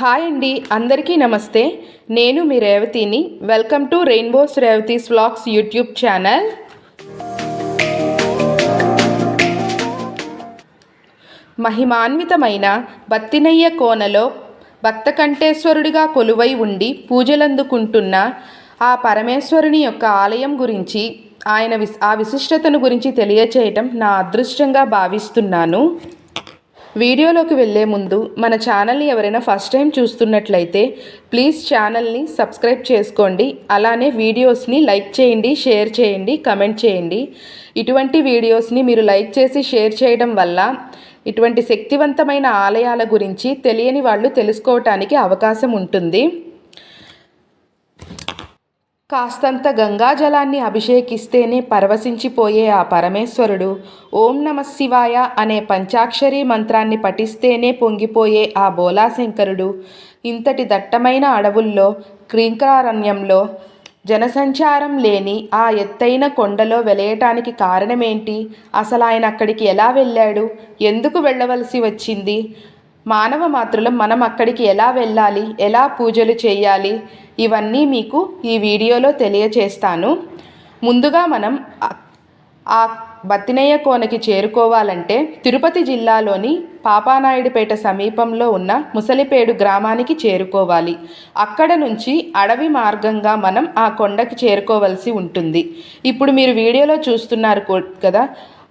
Hi అండి అందరికీ నమస్తే. నేను మీ రేవతిని. Welcome to rainbow's Revathi's vlogs YouTube channel. మహిమాన్వితమైన బత్తినయ్య కోనలో భక్తకంఠేశ్వరుడిగా కొలువై ఉండి పూజలందుకుంటున్న ఆ పరమేశ్వరుని యొక్క ఆలయం గురించి ఆయన విశ్ ఆ విశిష్టతను గురించి తెలియచేయటం నా అదృష్టంగా భావిస్తున్నాను. వీడియోలోకి వెళ్ళే ముందు మన ఛానల్ని ఎవరైనా ఫస్ట్ టైం చూస్తున్నట్లయితే ప్లీజ్ ఛానల్ని సబ్స్క్రైబ్ చేసుకోండి. అలానే వీడియోస్ని లైక్ చేయండి షేర్ చేయండి కమెంట్ చేయండి. ఇటువంటి వీడియోస్ని మీరు లైక్ చేసి షేర్ చేయడం వల్ల ఇటువంటి శక్తివంతమైన ఆలయాల గురించి తెలియని వాళ్ళు తెలుసుకోవటానికి అవకాశం ఉంటుంది. కాస్తంత గంగాజలాన్ని అభిషేకిస్తేనే పరవశించిపోయే ఆ పరమేశ్వరుడు ఓం నమ శివాయ అనే పంచాక్షరీ మంత్రాన్ని పఠిస్తేనే పొంగిపోయే ఆ బోలాశంకరుడు ఇంతటి దట్టమైన అడవుల్లో క్రీంకారణ్యంలో జనసంచారం లేని ఆ ఎత్తైన కొండలో వెలయటానికి కారణమేంటి? అసలు ఆయన అక్కడికి ఎలా వెళ్ళాడు? ఎందుకు వెళ్ళవలసి వచ్చింది? మానవ మాత్రులం మనం అక్కడికి ఎలా వెళ్ళాలి ఎలా పూజలు చేయాలి ఇవన్నీ మీకు ఈ వీడియోలో తెలియచేస్తాను. ముందుగా మనం ఆ- బత్తినయ్య కోనకి చేరుకోవాలంటే తిరుపతి జిల్లాలోని పాపానాయుడుపేట సమీపంలో ఉన్న ముసలిపేడు గ్రామానికి చేరుకోవాలి. అక్కడ నుంచి అడవి మార్గంగా మనం ఆ కొండకి చేరుకోవలసి ఉంటుంది. ఇప్పుడు మీరు వీడియోలో చూస్తున్నారు కదా?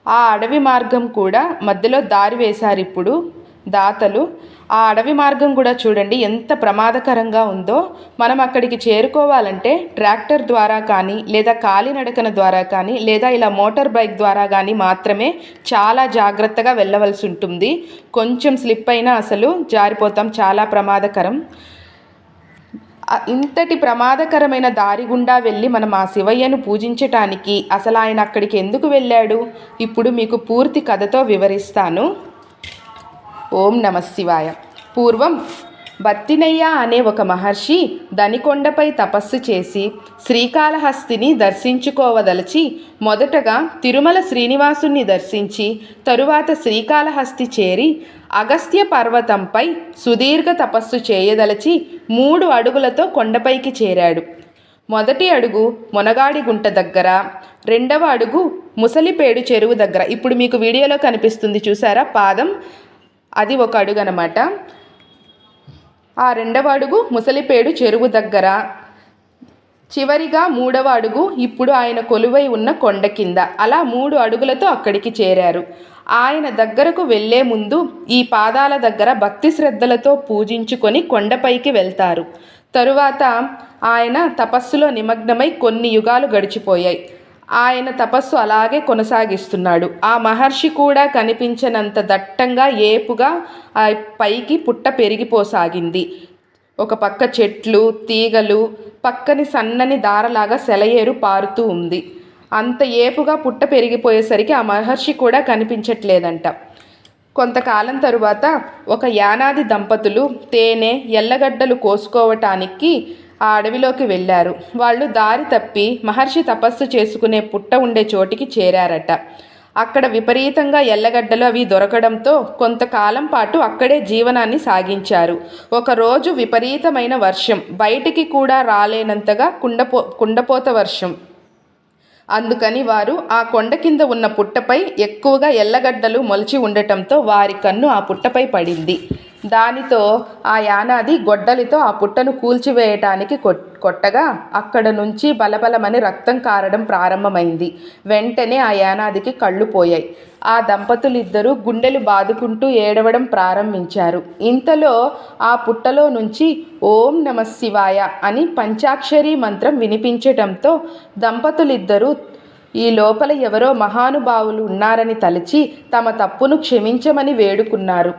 ఆ అడవి మార్గం కూడా మధ్యలో దారి వేశారు ఇప్పుడు. దాతలు ఆ అడవి మార్గం కూడా చూడండి ఎంత ప్రమాదకరంగా ఉందో. మనం అక్కడికి చేరుకోవాలంటే ట్రాక్టర్ ద్వారా కానీ లేదా కాలినడకన ద్వారా కానీ లేదా ఇలా మోటార్ బైక్ ద్వారా కానీ మాత్రమే చాలా జాగ్రత్తగా వెళ్ళవలసి ఉంటుంది. కొంచెం స్లిప్ అయినా అసలు జారిపోతాం చాలా ప్రమాదకరం. ఇంతటి ప్రమాదకరమైన దారి గుండా వెళ్ళి మనం ఆ శివయ్యను పూజించటానికి అసలు ఆయన అక్కడికి ఎందుకు వెళ్ళాడు? ఇప్పుడు మీకు పూర్తి కథతో వివరిస్తాను. ఓం నమ శివాయ. పూర్వం బత్తినయ్య అనే ఒక మహర్షి దనికొండపై తపస్సు చేసి శ్రీకాళహస్తిని దర్శించుకోవదలచి మొదటగా తిరుమల శ్రీనివాసుని దర్శించి తరువాత శ్రీకాళహస్తి చేరి అగస్త్య పర్వతంపై సుదీర్ఘ తపస్సు చేయదలచి మూడు అడుగులతో కొండపైకి చేరాడు. మొదటి అడుగు మొనగాడి గుంట దగ్గర రెండవ అడుగు ముసలిపేడు చెరువు దగ్గర. ఇప్పుడు మీకు వీడియోలో కనిపిస్తుంది చూసారా? పాదం అది ఒక అడుగు అనమాట ఆ రెండవ అడుగు ముసలిపేడు చెరువు దగ్గర. చివరిగా మూడవ అడుగు ఇప్పుడు ఆయన కొలువై ఉన్న కొండ కింద. అలా మూడు అడుగులతో అక్కడికి చేరారు. ఆయన దగ్గరకు వెళ్ళే ముందు ఈ పాదాల దగ్గర భక్తి శ్రద్ధలతో పూజించుకొని కొండపైకి వెళ్తారు. తరువాత ఆయన తపస్సులో నిమగ్నమై కొన్ని యుగాలు గడిచిపోయాయి. ఆయన తపస్సు అలాగే కొనసాగిస్తున్నాడు. ఆ మహర్షి కూడా కనిపించనంత దట్టంగా ఏపుగా ఆ పైకి పుట్ట పెరిగిపోసాగింది. ఒక పక్క చెట్లు తీగలు పక్కని సన్నని దారలాగా సెలయేరు పారుతూ ఉంది. అంత ఏపుగా పుట్ట పెరిగిపోయేసరికి ఆ మహర్షి కూడా కనిపించట్లేదంట. కొంతకాలం తరువాత ఒక యానాది దంపతులు తేనె ఎల్లగడ్డలు కోసుకోవటానికి ఆ అడవిలోకి వెళ్ళారు. వాళ్ళు దారి తప్పి మహర్షి తపస్సు చేసుకునే పుట్ట ఉండే చోటికి చేరారట. అక్కడ విపరీతంగా ఎల్లగడ్డలు అవి దొరకడంతో కొంతకాలం పాటు అక్కడే జీవనాన్ని సాగించారు. ఒకరోజు విపరీతమైన వర్షం. బయటికి కూడా రాలేనంతగా కుండపో కుండపోత వర్షం. అందుకని వారు ఆ కొండ కింద ఉన్న పుట్టపై ఎక్కువగా ఎల్లగడ్డలు మొలిచి ఉండటంతో వారి కన్ను ఆ పుట్టపై పడింది. దానితో ఆ యానాది గొడ్డలితో ఆ పుట్టను కూల్చివేయటానికి కొట్టగా అక్కడ నుంచి బలబలమని రక్తం కారడం ప్రారంభమైంది. వెంటనే ఆ యానాదికి కళ్ళు పోయాయి. ఆ దంపతులిద్దరూ గుండెలు బాదుకుంటూ ఏడవడం ప్రారంభించారు. ఇంతలో ఆ పుట్టలో నుంచి ఓం నమ శివాయ అని పంచాక్షరీ మంత్రం వినిపించటంతో దంపతులిద్దరూ ఈ లోపల ఎవరో మహానుభావులు ఉన్నారని తలచి తమ తప్పును క్షమించమని వేడుకున్నారు.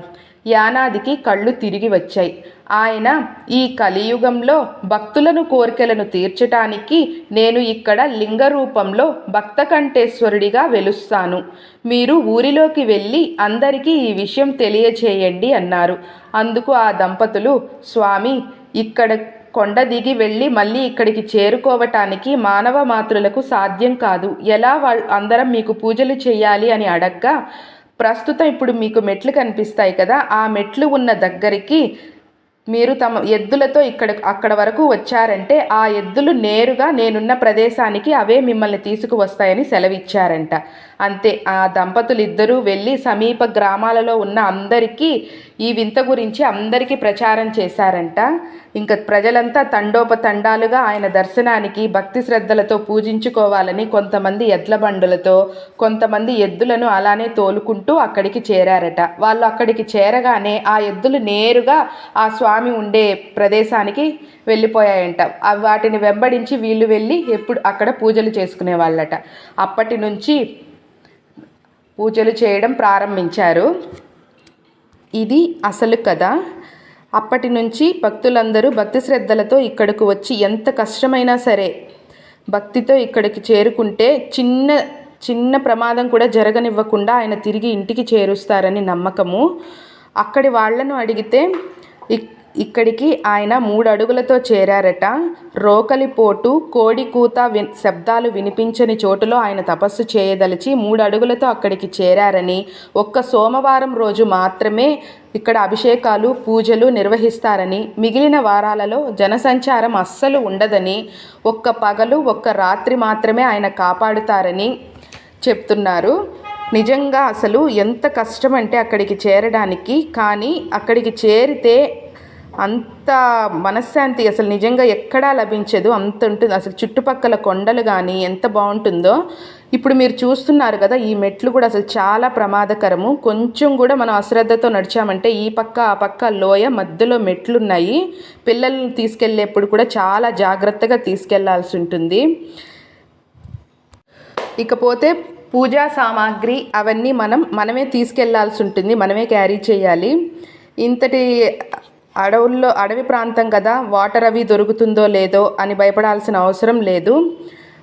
యానాదికి కళ్ళు తిరిగి వచ్చాయి. ఆయన ఈ కలియుగంలో భక్తులను కోరికలను తీర్చటానికి నేను ఇక్కడ లింగ రూపంలో భక్తకంఠేశ్వరుడిగా వెలుస్తాను. మీరు ఊరిలోకి వెళ్ళి అందరికీ ఈ విషయం తెలియచేయండి అన్నారు. అందుకు ఆ దంపతులు స్వామి ఇక్కడ కొండ దిగి వెళ్ళి మళ్ళీ ఇక్కడికి చేరుకోవటానికి మానవ మాతృలకు సాధ్యం కాదు. ఎలా వాళ్ళ అందరం మీకు పూజలు చేయాలి అని అడగ్గా ప్రస్తుతం ఇప్పుడు మీకు మెట్లు కనిపిస్తాయి కదా ఆ మెట్లు ఉన్న దగ్గరికి మీరు తమ ఎద్దులతో ఇక్కడ అక్కడ వరకు వచ్చారంటే ఆ ఎద్దులు నేరుగా నేనున్న ప్రదేశానికి అవే మిమ్మల్ని తీసుకువస్తాయని సెలవిచ్చారంట. అంతే. ఆ దంపతులు ఇద్దరూ వెళ్ళి సమీప గ్రామాలలో ఉన్న అందరికీ ఈ వింత గురించి అందరికీ ప్రచారం చేశారంట. ఇంకా ప్రజలంతా తండోపతండాలుగా ఆయన దర్శనానికి భక్తి శ్రద్ధలతో పూజించుకోవాలని కొంతమంది ఎడ్ల బండులతో కొంతమంది ఎద్దులను అలానే తోలుకుంటూ అక్కడికి చేరారట. వాళ్ళు అక్కడికి చేరగానే ఆ ఎద్దులు నేరుగా ఆ స్వామి ఉండే ప్రదేశానికి వెళ్ళిపోయాయంట. వాటిని వెంబడించి వీళ్ళు వెళ్ళి ఎప్పుడు అక్కడ పూజలు చేసుకునే వాళ్ళట అప్పటి నుంచి పూజలు చేయడం ప్రారంభించారు. ఇది అసలు కథ. అప్పటి నుంచి భక్తులందరూ భక్తి శ్రద్ధలతో ఇక్కడకు వచ్చి ఎంత కష్టమైనా సరే భక్తితో ఇక్కడికి చేరుకుంటే చిన్న చిన్న ప్రమాదం కూడా జరగనివ్వకుండా ఆయన తిరిగి ఇంటికి చేరుస్తారని నమ్మకము. అక్కడి వాళ్ళను అడిగితే ఇక్కడికి ఆయన మూడు అడుగులతో చేరారట. రోకలిపోటు కోడికూత కోడి కూత వి శబ్దాలు వినిపించని చోటులో ఆయన తపస్సు చేయదలిచి మూడు అడుగులతో అక్కడికి చేరారని. ఒక్క సోమవారం రోజు మాత్రమే ఇక్కడ అభిషేకాలు పూజలు నిర్వహిస్తారని. మిగిలిన వారాలలో జనసంచారం అస్సలు ఉండదని. ఒక్క పగలు ఒక్క రాత్రి మాత్రమే ఆయన కాపాడుతారని చెప్తున్నారు. నిజంగా అసలు ఎంత కష్టం అంటే అక్కడికి చేరడానికి. కానీ అక్కడికి చేరితే అంత మనశ్శాంతి అసలు నిజంగా ఎక్కడా లభించదు. అంత ఉంటుంది. అసలు చుట్టుపక్కల కొండలు కానీ ఎంత బాగుంటుందో. ఇప్పుడు మీరు చూస్తున్నారు కదా ఈ మెట్లు కూడా అసలు చాలా ప్రమాదకరము. కొంచెం కూడా మనం అశ్రద్ధతో నడిచామంటే ఈ పక్క ఆ పక్క లోయ మధ్యలో మెట్లున్నాయి. పిల్లల్ని తీసుకెళ్ళేప్పుడు కూడా చాలా జాగ్రత్తగా తీసుకెళ్ళాల్సి ఉంటుంది. ఇకపోతే పూజా సామాగ్రి అవన్నీ మనం మనమే తీసుకెళ్ళాల్సి ఉంటుంది. మనమే క్యారీ చేయాలి. ఇంతటి అడవుల్లో అడవి ప్రాంతం కదా వాటర్ అవి దొరుకుతుందో లేదో అని భయపడాల్సిన అవసరం లేదు.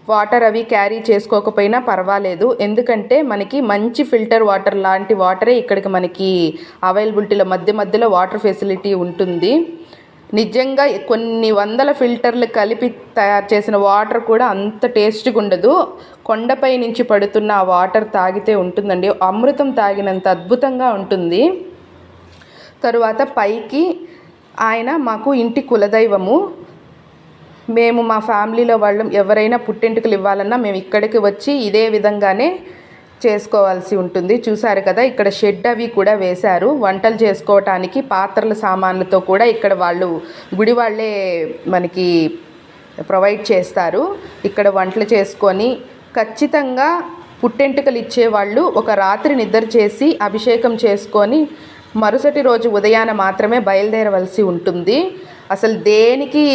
వాటర్ అవి క్యారీ చేసుకోకపోయినా పర్వాలేదు. ఎందుకంటే మనకి మంచి ఫిల్టర్ వాటర్ లాంటి వాటరే ఇక్కడికి మనకి అవైలబిలిటీలో మధ్య మధ్యలో వాటర్ ఫెసిలిటీ ఉంటుంది. నిజంగా కొన్ని వందల ఫిల్టర్లు కలిపి తయారు చేసిన వాటర్ కూడా అంత టేస్ట్గా ఉండదు. కొండపై నుంచి పడుతున్న ఆ వాటర్ తాగితే ఉంటుందండి. అమృతం తాగినంత అద్భుతంగా ఉంటుంది. తరువాత పైకి ఆయన మాకు ఇంటి కులదైవము. మేము మా ఫ్యామిలీలో వాళ్ళం ఎవరైనా పుట్టెంటుకలు ఇవ్వాలన్నా మేము ఇక్కడికి వచ్చి ఇదే విధంగానే చేసుకోవాల్సి ఉంటుంది. చూసారు కదా ఇక్కడ షెడ్ అవి కూడా వేశారు. వంటలు చేసుకోవటానికి పాత్రల సామాన్లతో కూడా ఇక్కడ వాళ్ళు గుడి వాళ్ళే మనకి ప్రొవైడ్ చేస్తారు. ఇక్కడ వంటలు చేసుకొని ఖచ్చితంగా పుట్టెంటుకలు ఇచ్చేవాళ్ళు ఒక రాత్రి నిద్ర చేసి అభిషేకం చేసుకొని మరుసటి రోజు ఉదయాన మాత్రమే బయలుదేరవలసి ఉంటుంది. అసలు దేనికి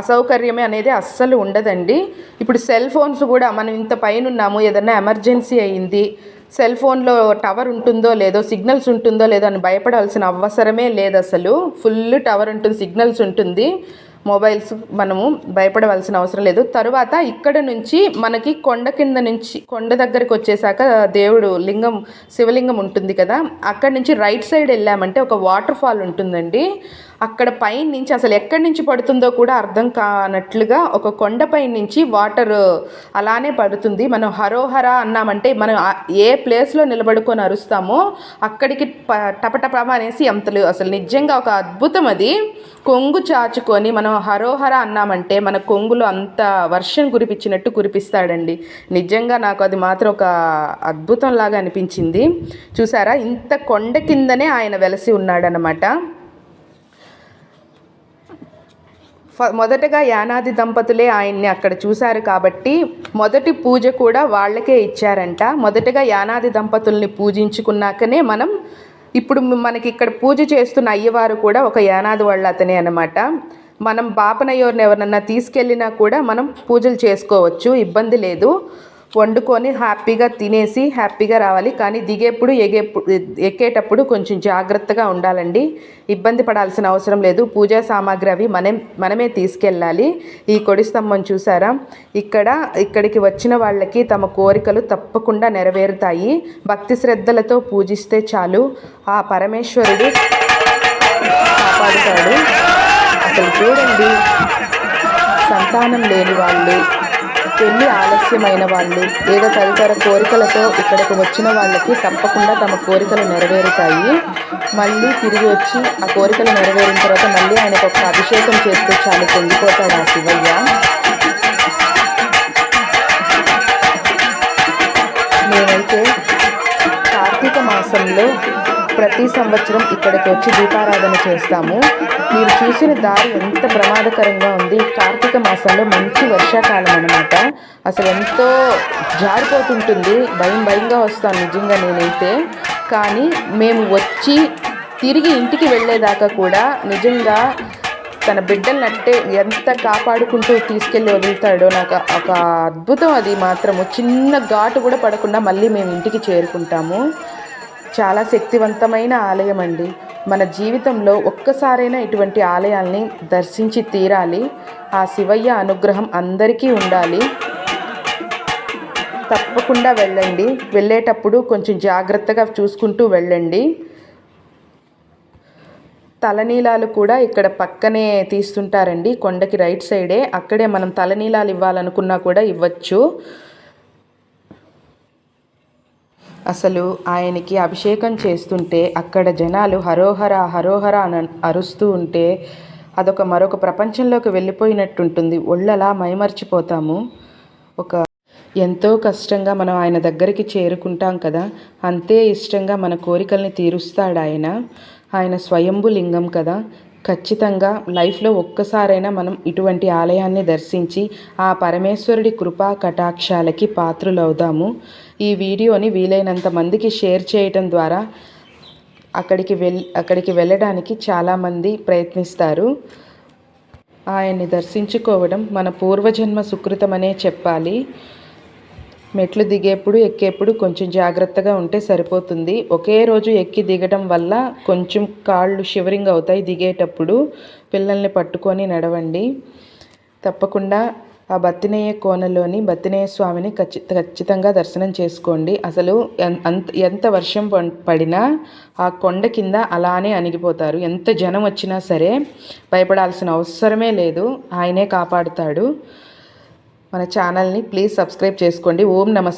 అసౌకర్యమే అనేది అస్సలు ఉండదండి. ఇప్పుడు సెల్ ఫోన్స్ కూడా మనం ఇంత పైన ఉన్నాము ఏదన్నా ఎమర్జెన్సీ అయింది సెల్ ఫోన్లో టవర్ ఉంటుందో లేదో సిగ్నల్స్ ఉంటుందో లేదో అని భయపడాల్సిన అవసరమే లేదు అసలు. ఫుల్ టవర్ ఉంటుంది సిగ్నల్స్ ఉంటుంది. మొబైల్స్ మనము భయపడవలసిన అవసరం లేదు. తరువాత ఇక్కడ నుంచి మనకి కొండ కింద నుంచి కొండ దగ్గరికి వచ్చేసాక దేవుడు లింగం శివలింగం ఉంటుంది కదా. అక్కడ నుంచి రైట్ సైడ్ వెళ్ళామంటే ఒక వాటర్ ఫాల్ ఉంటుందండి. అక్కడ పైన నుంచి అసలు ఎక్కడి నుంచి పడుతుందో కూడా అర్థం కానట్లుగా ఒక కొండపై నుంచి వాటర్ అలానే పడుతుంది. మనం హరోహర అన్నామంటే మనం ఏ ప్లేస్లో నిలబడుకొని అరుస్తామో అక్కడికి ప టపటప అనేసి అంతలు అసలు నిజంగా ఒక అద్భుతం అది. కొంగు చాచుకొని మనం హరోహర అన్నామంటే మన కొంగులో అంత వర్షం కురిపించినట్టు కురిపిస్తాడండి. నిజంగా నాకు అది మాత్రం ఒక అద్భుతం లాగా అనిపించింది. చూసారా? ఇంత కొండ కిందనే ఆయన వెలసి ఉన్నాడనమాట మొదటగా యానాది దంపతులే ఆయన్ని అక్కడ చూశారు కాబట్టి మొదటి పూజ కూడా వాళ్ళకే ఇచ్చారంట. మొదటగా యానాది దంపతుల్ని పూజించుకున్నాకనే మనం ఇప్పుడు మనకి ఇక్కడ పూజ చేస్తున్న అయ్యవారు కూడా ఒక యానాది వాళ్ళ అతనే అనమాట మనం బాపనయ్యోరిని ఎవరినన్నా తీసుకెళ్ళినా కూడా మనం పూజలు చేసుకోవచ్చు ఇబ్బంది లేదు. వండుకొని హ్యాపీగా తినేసి హ్యాపీగా రావాలి. కానీ దిగేప్పుడు ఎగేప్పుడు ఎక్కేటప్పుడు కొంచెం జాగ్రత్తగా ఉండాలండి. ఇబ్బంది పడాల్సిన అవసరం లేదు. పూజా సామాగ్రి అవి మనం మనమే తీసుకెళ్ళాలి. ఈ కొడి స్తంభం చూసారా? ఇక్కడ ఇక్కడికి వచ్చిన వాళ్ళకి తమ కోరికలు తప్పకుండా నెరవేరుతాయి. భక్తి శ్రద్ధలతో పూజిస్తే చాలు. ఆ పరమేశ్వరుడు కాపాడుతాడు. అసలు చూడండి. సంతానం లేని వాళ్ళు. పెళ్ళి ఆలస్యమైన వాళ్ళు లేదా తదితర కోరికలతో ఇక్కడకు వచ్చిన వాళ్ళకి తప్పకుండా తమ కోరికలు నెరవేరుతాయి. మళ్ళీ తిరిగి వచ్చి ఆ కోరికలు నెరవేరిన తర్వాత మళ్ళీ ఆయనకు ఒక అభిషేకం చేస్తే చాలు పొంగిపోతాడు ఆ శివయ్య? నేనైతే కార్తీక మాసంలో ప్రతి సంవత్సరం ఇక్కడికి వచ్చి దీపారాధన చేస్తాము. మీరు చూసిన దారి ఎంత ప్రమాదకరంగా ఉంది. కార్తీక మాసంలో మంచి వర్షాకాలం అనమాట అసలు ఎంతో జారిపోతుంటుంది. భయం భయంగా వస్తాను నిజంగా నేనైతే. కానీ మేము వచ్చి తిరిగి ఇంటికి వెళ్ళేదాకా కూడా నిజంగా తన బిడ్డల్ని అంటే ఎంత కాపాడుకుంటూ తీసుకెళ్ళి వదులుతాడో నాకు ఒక అద్భుతం అది మాత్రము. చిన్న ఘాటు కూడా పడకుండా మళ్ళీ మేము ఇంటికి చేరుకుంటాము. చాలా శక్తివంతమైన ఆలయం అండి. మన జీవితంలో ఒక్కసారైనా ఇటువంటి ఆలయాల్ని దర్శించి తీరాలి. ఆ శివయ్య అనుగ్రహం అందరికీ ఉండాలి. తప్పకుండా వెళ్ళండి. వెళ్ళేటప్పుడు కొంచెం జాగ్రత్తగా చూసుకుంటూ వెళ్ళండి. తలనీలాలు కూడా ఇక్కడ పక్కనే తీస్తుంటారండి. కొండకి రైట్ సైడే. అక్కడే మనం తలనీలాలు ఇవ్వాలనుకున్నా కూడా ఇవ్వచ్చు. అసలు ఆయనకి అభిషేకం చేస్తుంటే అక్కడ జనాలు హరోహర హరోహర అని అరుస్తూ ఉంటే అదొక మరొక ప్రపంచంలోకి వెళ్ళిపోయినట్టుంటుంది. ఒళ్ళలా మైమర్చిపోతాము. ఒక ఎంతో కష్టంగా మనం ఆయన దగ్గరికి చేరుకుంటాం కదా అంతే ఇష్టంగా మన కోరికల్ని తీరుస్తాడు ఆయన ఆయన స్వయంభు లింగం కదా. ఖచ్చితంగా లైఫ్లో ఒక్కసారైనా మనం ఇటువంటి ఆలయాన్ని దర్శించి ఆ పరమేశ్వరుడి కృపా కటాక్షాలకి పాత్రులవుదాము. ఈ వీడియోని వీలైనంత మందికి షేర్ చేయటం ద్వారా అక్కడికి వెల్ అక్కడికి వెళ్ళడానికి చాలామంది ప్రయత్నిస్తారు. ఆయన్ని దర్శించుకోవడం మన పూర్వజన్మ సుకృతమనే చెప్పాలి. మెట్లు దిగేప్పుడు ఎక్కేప్పుడు కొంచెం జాగ్రత్తగా ఉంటే సరిపోతుంది. ఒకే రోజు ఎక్కి దిగడం వల్ల కొంచెం కాళ్ళు షివరింగ్ అవుతాయి దిగేటప్పుడు. పిల్లల్ని పట్టుకొని నడవండి. తప్పకుండా ఆ బత్తినేయ కోనలోని బత్తినేయ స్వామిని ఖచ్చి ఖచ్చితంగా దర్శనం చేసుకోండి. అసలు అంత ఎంత వర్షం పడినా ఆ కొండ కింద అలానే అణిగిపోతారు. ఎంత జనం వచ్చినా సరే భయపడాల్సిన అవసరమే లేదు. ఆయనే కాపాడుతాడు. మన ఛానల్ని ప్లీజ్ సబ్స్క్రైబ్ చేసుకోండి. ఓం నమస్తే